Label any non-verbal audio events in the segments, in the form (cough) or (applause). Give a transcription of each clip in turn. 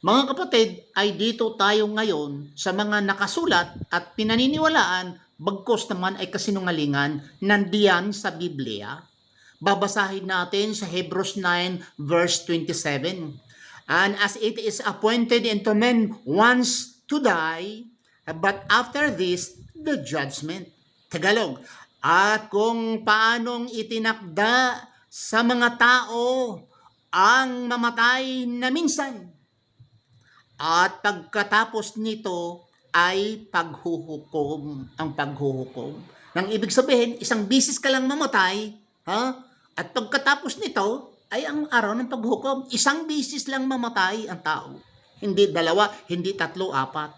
Mga kapatid, ay dito tayo ngayon sa mga nakasulat at pinaniniwalaan bagkos naman ay kasinungalingan nandiyan sa Biblia. Babasahin natin sa Hebrews 9 verse 27. And as it is appointed unto men once to die, but after this, the judgment. Tagalog. At kung paanong itinakda sa mga tao ang mamatay na minsan. At pagkatapos nito ay paghuhukom, ang paghuhukom. Nang ibig sabihin, isang bisis ka lang mamatay, ha? At pagkatapos nito ay ang araw ng paghukom. Isang bisis lang mamatay ang tao. Hindi dalawa, hindi tatlo, apat.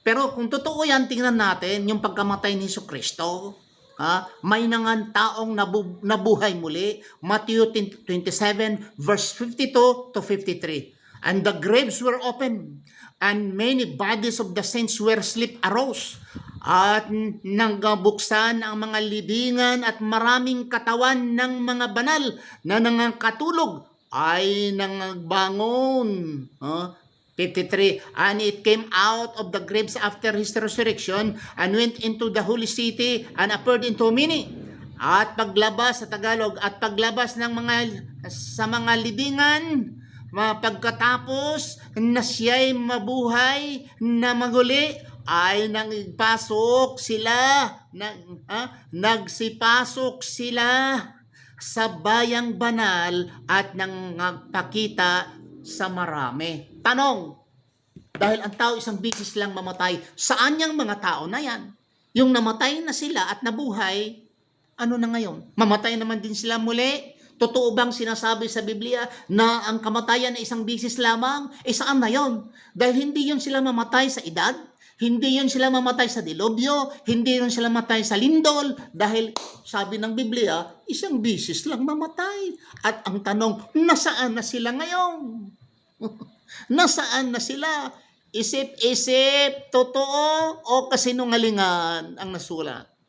Pero kung totoo yan, tingnan natin yung pagkamatay ni Yesu Kristo. Ha? May nangan taong nabu- nabuhay muli. Matthew 27 verse 52 to 53. And the graves were open, and many bodies of the saints were sleep arose. At nanggabuksan ang mga libingan at maraming katawan ng mga banal na nangangkatulog ay nangbangon. Huh? 53. And it came out of the graves after his resurrection and went into the holy city and appeared into many. At paglabas sa Tagalog at paglabas ng mga sa mga libingan pagkatapos na siya'y mabuhay na maguli ay nagpasok sila nag, ha? nagsipasok sila sa bayang banal at nang nagpakita sa marami. Tanong, dahil ang tao isang bisis lang mamatay, saan yung mga tao na yan? Yung namatay na sila at nabuhay, ano na ngayon? Mamatay naman din sila muli? Totoo bang sinasabi sa Biblia na ang kamatayan ay isang bisis lamang? Eh saan na yon? Dahil hindi yon sila mamatay sa edad, hindi yon sila mamatay sa dilobyo, hindi yon sila mamatay sa lindol, dahil sabi ng Biblia, isang bisis lang mamatay. At ang tanong, nasaan na sila ngayon? (laughs) nasaan na sila? Isip-isip, totoo o kasinungalingan ang nasulat?